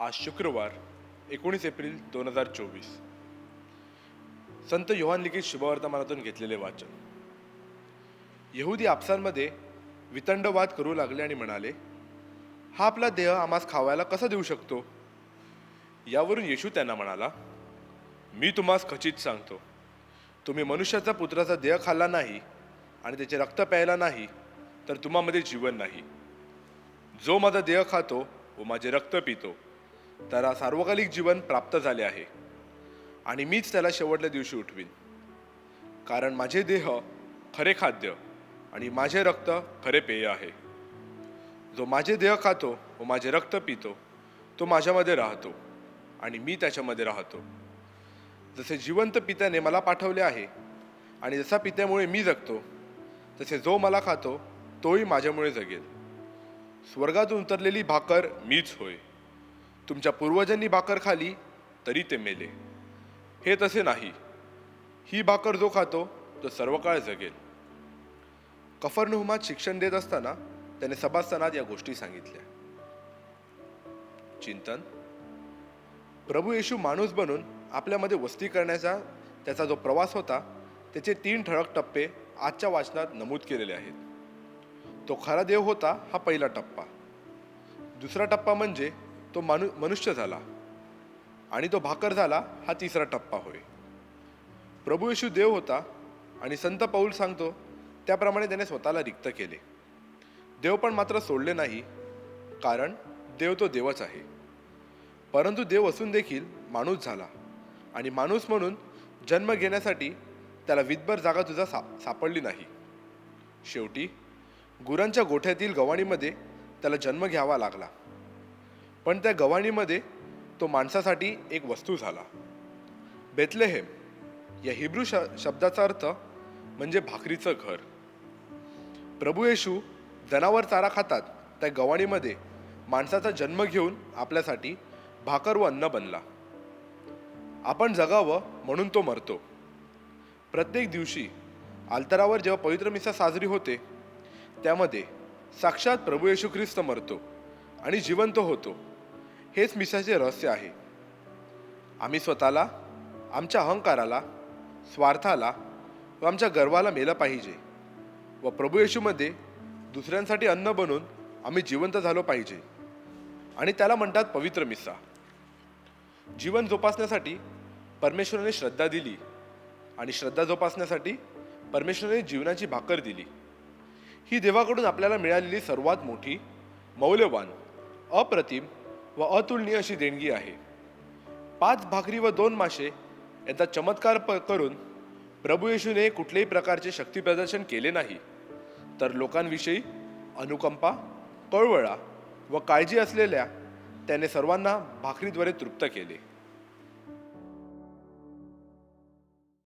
आज शुक्रवार एकोणीस एप्रिल दोन हजार चोवीस. संत योहान लिखित शुभवर्तमानातून घेतलेले वाचन. यहुदी आपसांमध्ये वितंडवाद करू लागले आणि म्हणाले हा आपला देह आम्हास खावायला कसा देऊ शकतो? यावरून येशू त्यांना म्हणाला मी तुम्हास खचित सांगतो. तुम्ही मनुष्याचा पुत्राचा देह खाल्ला नाही आणि त्याचे रक्त प्यायला नाही तर तुम्हामध्ये जीवन नाही. जो माझा देह खातो व माझे रक्त पितो. त्याला सार्वकालिक जीवन प्राप्त झाले आहे. आणि मीच त्याला शेवटल्या दिवशी उठवीन. कारण माझे देह खरे खाद्य आणि माझे रक्त खरे पेय आहे. जो माझे देह खातो व माझे रक्त पितो तो माझ्यामध्ये राहतो आणि मी त्याच्यामध्ये राहतो. जसे जिवंत पित्याने मला पाठवले आहे आणि जसा पित्यामुळे मी जगतो तसे जो मला खातो तोही माझ्यामुळे जगेल. स्वर्गातून उतरलेली भाकर मीच होय. तुमच्या पूर्वजांनी भाकर खाली तरी ते मेले. हे तसे नाही. ही भाकर जो खातो तो सर्व काळ जगेल. कफरनुहुमात शिक्षण देत असताना त्याने सभास्थानात या गोष्टी सांगितल्या. चिंतन? प्रभू येशू माणूस बनून आपल्यामध्ये वस्ती करण्याचा त्याचा जो प्रवास होता त्याचे तीन ठळक टप्पे आजच्या वाचनात नमूद केलेले आहेत. तो खरा देव होता हा पहिला टप्पा. दुसरा टप्पा म्हणजे तो मानु मनुष्य झाला आणि तो भाकर झाला हा तिसरा टप्पा होय. प्रभू येशू देव होता आणि संत पाऊल सांगतो त्याप्रमाणे त्याने स्वतःला रिक्त केले. देव पण मात्र सोडले नाही कारण देव तो देवच आहे. परंतु देव असून देखील माणूस झाला आणि माणूस म्हणून जन्म घेण्यासाठी त्याला विदभर जागा तुझा सा सापडली नाही. शेवटी गुरांच्या गोठ्यातील गवाणीमध्ये त्याला जन्म घ्यावा लागला. पण त्या गवाणीमध्ये तो माणसासाठी एक वस्तू झाला. बेतलेहेम या हिब्रू श शब्दाचा अर्थ म्हणजे भाकरीचं घर. प्रभू येशू जनावर चारा खातात त्या गवाणीमध्ये माणसाचा जन्म घेऊन आपल्यासाठी भाकर व अन्न बनला. आपण जगावं म्हणून तो मरतो. प्रत्येक दिवशी आल्तरावर जेव्हा पवित्र मिसा साजरी होते त्यामध्ये साक्षात प्रभू येशू ख्रिस्त मरतो आणि जिवंत होतो. हेच मिशाचे रहस्य आहे. आम्ही स्वतःला आमच्या अहंकाराला स्वार्थाला व आमच्या गर्वाला मेलं पाहिजे व प्रभू येशूमध्ये दुसऱ्यांसाठी अन्न बनून आम्ही जिवंत झालो पाहिजे आणि त्याला म्हणतात पवित्र मिसा. जीवन जोपासण्यासाठी परमेश्वराने श्रद्धा दिली आणि श्रद्धा जोपासण्यासाठी परमेश्वराने जीवनाची भाकर दिली. ही देवाकडून आपल्याला मिळालेली सर्वात मोठी मौल्यवान अप्रतिम व अतुलनीय अशी देणगी आहे. पाच भाकरी व दोन मासे यांचा चमत्कार प करून प्रभू येशूने कुठल्याही प्रकारचे शक्तीप्रदर्शन केले नाही. तर लोकांविषयी अनुकंपा कळवळा व काळजी असलेल्या त्याने सर्वांना भाकरीद्वारे तृप्त केले.